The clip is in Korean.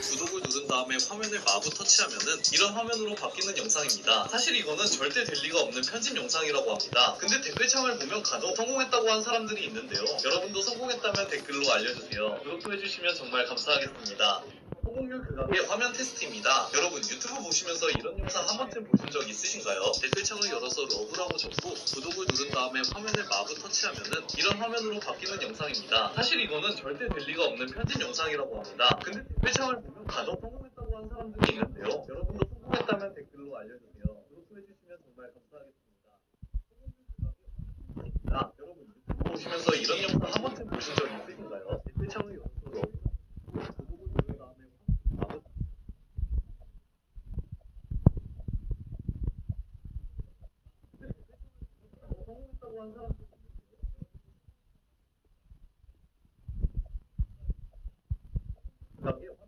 구독을 누른 다음에 화면을 마구 터치하면은 이런 화면으로 바뀌는 영상입니다. 사실 이거는 절대 될 리가 없는 편집 영상이라고 합니다. 근데 댓글창을 보면 간혹 성공했다고 한 사람들이 있는데요. 여러분도 성공했다면 댓글로 알려주세요. 구독도 해주시면 정말 감사하겠습니다. 성공률 극악의 화면 테스트입니다. 여러분 유튜브 보시면서 이런 영상 한 번쯤 보신 적 있으신가요? 댓글창을 열어서 러브라고 적고 구독을 누른 다음에 화면을 마구 터치하면은 이런 화면으로 바뀌는 영상입니다. 사실 이거는 절대 될 리가 없는 편집 영상이라고 합니다. 근데 댓글창을 보면 간혹 성공했다고 한 사람들이 있는데요. 여러분도 성공했다면 댓글로 알려주세요. 구독도 해주시면 정말 감사하겠습니다. 자, 여러분 유튜브 보시면서 이런 영상 한 번쯤 보신 적 있으신가요? 마구 성공했다고 한 사람